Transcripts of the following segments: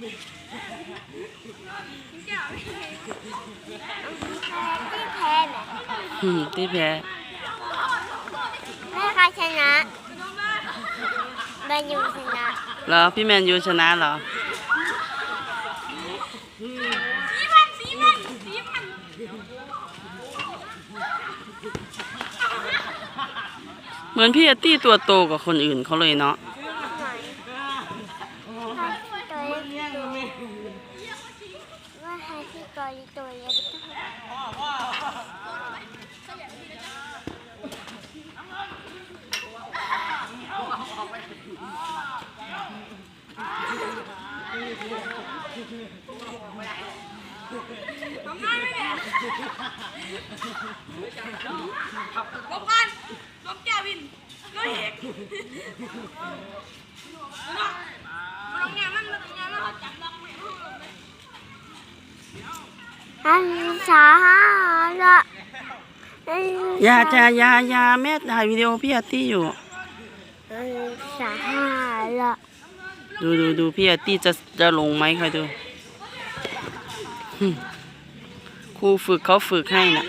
ที่แพ้ไหมอืมที่แพ้แม่ใครชนะแมนยูชนะเหรอพี่แมนยูชนะเหรอเหมือนพี่อาตี้ตัวโตกว่าคนอื่นเขาเลยเนาะ ใครที่ตัวเล็กตัวว่าใครที่ตัวเล็กตัวเล็กลบกันลบแก้วิน ก็เอกมันต้องงานมันมันต้องงานมันจับล็อกไม่รู้เลยอันสาละอันอย่าจ้าอย่าอย่าแม่ถ่ายวิดีโอพี่อาร์ตี้อยู่ อันสาละดูดูดูพี่อาร์ตี้จะจะลงไหมคอยดูหึครูฝึกเขาฝึกให้นะ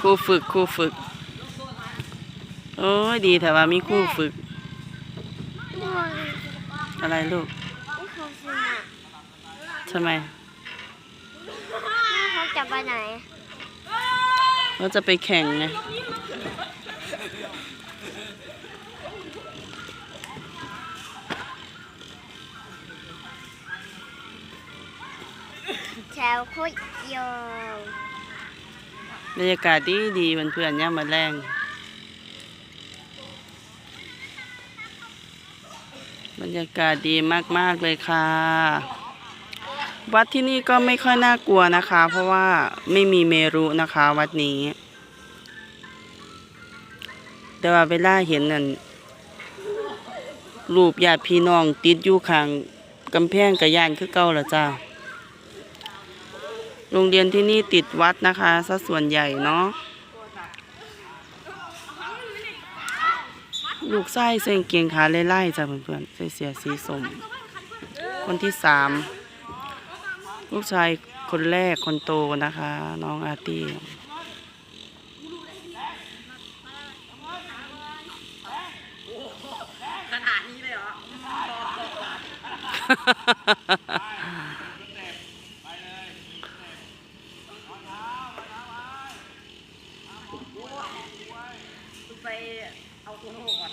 ครูฝึกครูฝึก โอ้ยดีแต่ว่ามีครูฝึกนี่อะไรลูกเขาชนะทำไมแม่เขาจะไปไหนเราจะไปแข่งไงแถวโคตรโยง บรรยากาศดีดีเพื่อนๆเนี่ยมมาแรงบรรยากาศดีมากๆเลยค่ะ วัดที่นี่ก็ไม่ค่อยน่ากลัวนะคะ เพราะว่าไม่มีเมรุนะคะ วัดนี้ แต่ว่าเวลาเห็นนั่นรูปญาติพี่น้องติดอยู่ข้างกำแพงกระยานคือเก่าละจ้า โรงเรียนที่นี่ติดวัดนะคะซะส่วนใหญ่เนาะลูกไส้เส้นเกียงขาไล่ๆจ้ะเพื่อนๆใส่เสียสีส้มคนที่สามลูกชายคนแรกคนโตนะคะ น้องอาร์ตี้ขนาดนี้เลยเหรอ เอาตัวโน่ก่อน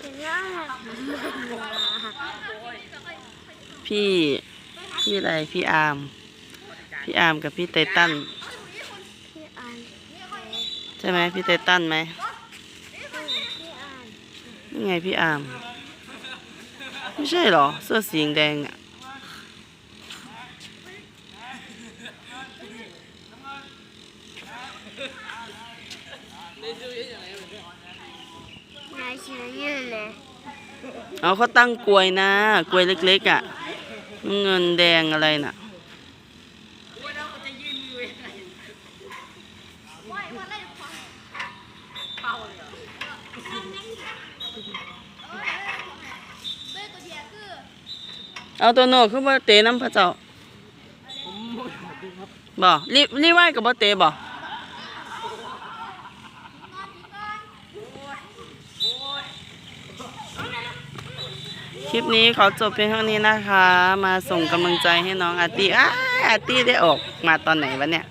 เห็นว่าพี่ พี่อะไร พี่อาร์ม พี่อาร์มกับพี่ไตตัน พี่อันใช่ไหมพี่ไตตันไหมพี่อันนี่ไงพี่อาร์ม ไม่ใช่เหรอ เสื้อสีแดงอะ นายชื่อยืนเลยเอาเขาตั้งกลวยนะกลวยเล็กๆอะเงินแดงอะไรน่ะว่าเราจะยืนมือยังไงเป่าเลยเหรอาตัวโน่ขึ้นมาเตะน้ำพระเจ้าบ่รีรีไหวกับบ่เตะบ่ คลิปนี้ขอจบเพียงเท่านี้นะคะ มาส่งกำลังใจให้น้องอาร์ตี้อ้าอาร์ตี้ได้ออกมาตอนไหนวะเนี่ย